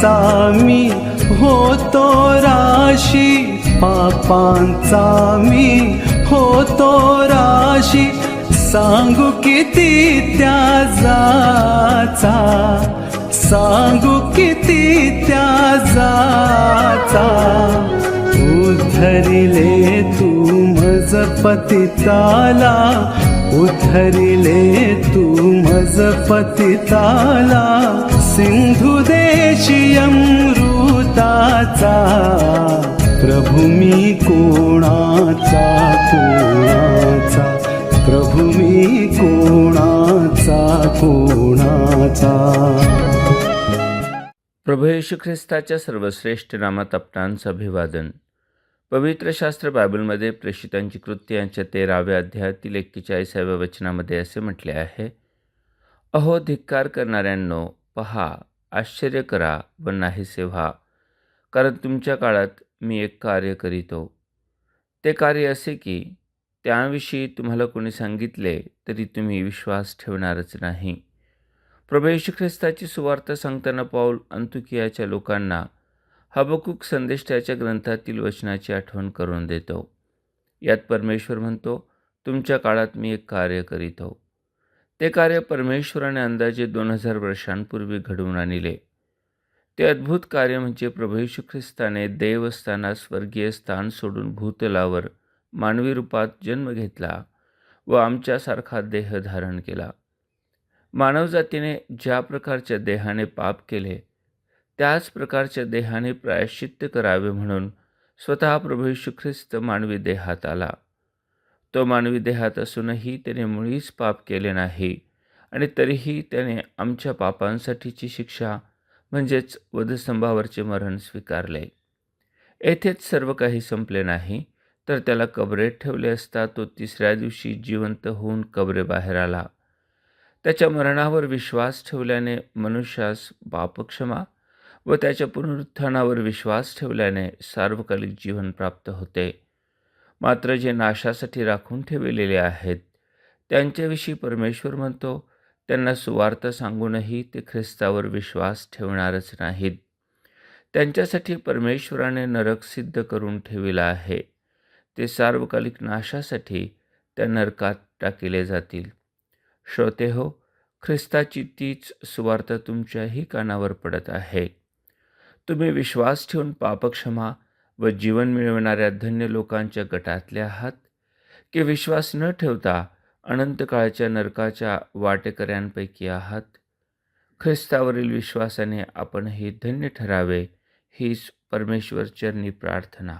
पापांचा मी होतो राशी. पापांचा मी होतो राशी. सांगू किती त्याचा सांगू किती त्याजाचा. उधरिले तू मज पतिताला उधरिले तू मज पतिताला सिंधू देशी अमृताचा प्रभूमी कोणाचा कोणाचा? प्रभूमी कोणाचा कोणाचा? प्रभू येशू ख्रिस्ताच्या सर्वश्रेष्ठ नामात आपणांचं अभिवादन. पवित्र शास्त्र बायबलमध्ये प्रेषितांची कृत्य यांच्या तेराव्या अध्यायातील एक्केचाळीसाव्या वचनामध्ये असे म्हटले आहे अहो धिक्कार करणाऱ्यांनो पहा आश्चर्य करा व नाहीसे व्हा. कारण तुमच्या काळात मी एक कार्य करीतो. ते कार्य असे की त्याविषयी तुम्हाला कोणी सांगितले तरी तुम्ही विश्वास ठेवणारच नाही. प्रभू ख्रिस्ताची सुवार्ता सांगताना पाऊल अंतुकियाच्या लोकांना हबकूक संदेष्टाच्या ग्रंथातील वचनाची आठवण करून देतो. यात परमेश्वर म्हणतो तुमच्या काळात मी एक कार्य करीतो. ते कार्य परमेश्वराने अंदाजे दोन हजार वर्षांपूर्वी घडवून आणले. ते अद्भुत कार्य म्हणजे प्रभू ख्रिस्ताने देवस्थानात स्वर्गीय स्थान सोडून भूतलावर मानवी रूपात जन्म घेतला व आमच्यासारखा देह धारण केला. मानवजातीने ज्या प्रकारच्या देहाने पाप केले त्याच प्रकारच्या देहाने प्रायश्चित्त करावे म्हणून स्वतः प्रभू ख्रिस्त मानवी देहात आला. तो मानवी देहात असूनही त्याने मुळीच पाप केले नाही. आणि तरीही त्याने आमच्या पापांसाठीची शिक्षा म्हणजेच वधस्तंभावरचे मरण स्वीकारले. येथेच सर्व काही संपले नाही तर त्याला कबरेत ठेवले असता तो तिसऱ्या दिवशी जिवंत होऊन कबरे बाहेर आला. त्याच्या मरणावर विश्वास ठेवल्याने मनुष्यास पापक्षमा व त्याच्या पुनरुत्थानावर विश्वास ठेवल्याने सार्वकालिक जीवन प्राप्त होते. मात्र जे नाशासाठी राखून ठेवलेले आहेत त्यांच्याविषयी परमेश्वर म्हणतो त्यांना सुवार्थ सांगूनही ते ख्रिस्तावर विश्वास ठेवणारच नाहीत. त्यांच्यासाठी परमेश्वराने नरक सिद्ध करून ठेविला आहे. ते सार्वकालिक नाशासाठी त्या नरकात टाकले जातील. श्रोते हो ख्रिस्ताची तीच सुवार्थ तुमच्याही कानावर पडत आहे. तुम्ही विश्वास ठेवून पापक्षमा व जीवन मिळवणाऱ्या धन्य लोकांच्या गटातले आहात. की विश्वास न ठेवता अनंत काळच्या नरकाच्या वाटेकऱ्यांपैकी आहात. ख्रिस्तावरील विश्वासाने आपणही धन्य ठरावे हीच परमेश्वरचरणी प्रार्थना.